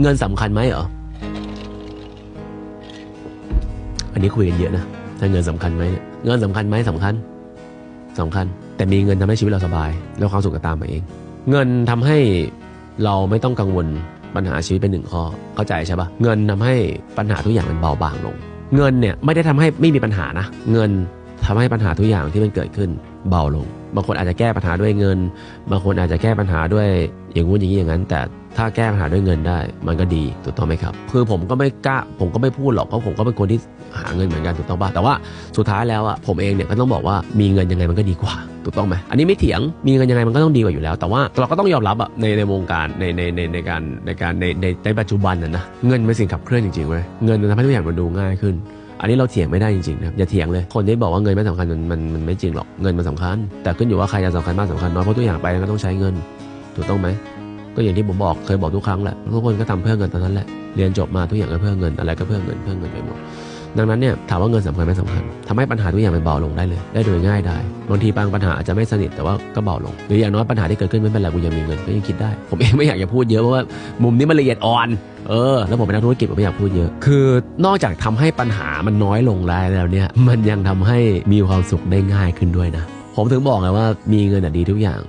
เงินสำคัญไหมเหรอ อันนี้คุยกันเยอะนะถ้าเงินสำคัญไหมเนี่ยเงินสำคัญไหมสำคัญสำคัญ แต่มีเงินทำให้ชีวิตเราสบาย แล้วความสุขก็ตามมาเอง เงินทำให้เราไม่ต้องกังวลปัญหาชีวิตเป็นหนึ่งข้อ เข้าใจใช่ปะเงินทำให้ปัญหาทุกอย่างมันเบาบางลง เงินเนี่ยไม่ได้ทำให้ไม่มีปัญหานะ เงิน ทำให้ปัญหาทุกอย่างที่มันเกิดขึ้นเบาลง บางคนอาจจะแก้ปัญหาด้วยเงิน บางคนอาจจะแก้ปัญหาด้วยอย่างงู้นอย่างนี้อย่างนั้น แต่ถ้าแก้ปัญหาด้วยเงินได้ มันก็ดีถูกต้องไหมครับ คือผมก็ไม่กล้าผมก็ไม่พูดหรอกเพราะผมก็เป็นคนที่หาเงินเหมือนกันถูกต้องป่ะแต่ว่าสุดท้ายแล้วอะผมเองเนี่ยก็ต้องบอกว่ามีเงินยังไงมันก็ดีกว่าถูกต้องไหมอันนี้ไม่เถียงมีเงินยังไงมันก็ต้องดีกว่าอยู่แล้ว แต่ว่าเราก็ต้องยอมรับอะในในวงการในในในในการในการในในในปัจจุบันน่ะนะเงินเป็นสิ่งขับเคลื่อนจริงๆเว้ยเงินมันทำให้ทุกอย่างมันดูง่ายขึ้น อันนี้เราเถียงไม่ได้จริงๆนะครับอย่าเถียงเลยคนที่บอกว่าเงินไม่สำคัญมันมันมันไม่จริงหรอกเงินมันสำคัญ แต่ขึ้นอยู่ว่าใครจะสำคัญมากสำคัญน้อยเพราะตัวอย่างไปก็ต้องใช้เงิน ถูกต้องไหมก็อย่างที่ผมบอกเคยบอกทุกครั้งแหละทุกคนก็ทำเพื่อเงินตอนนั้นแหละเรียนจบมาทุกอย่างก็เพื่อเงินอะไรก็เพื่อเงินเพื่อเงินไปหมด ดังนั้นเนี่ยถามว่าเงินสำคัญไหมสำคัญทำให้ปัญหาทุกอย่างมันเบาลงได้เลย ได้โดยง่ายได้บางทีบางปัญหาอาจจะไม่สนิทแต่ว่าก็เบาลง หรืออย่างน้อยปัญหาที่เกิดขึ้นไม่เป็นไรกูยังมีเงินก็ยังคิดได้ ผมเองไม่อยากจะพูดเยอะเพราะว่ามุมนี้มันละเอียดอ่อนเออแล้วผมเป็นนักธุรกิจผมไม่อยากพูดเยอะ คือนอกจากทำให้ปัญหามันน้อยลงแล้วเนี่ยมันยังทำให้มีความสุขได้ง่ายขึ้นด้วยนะ ผมถึงบอกไงว่ามีเงินอะดีทุกอย่าง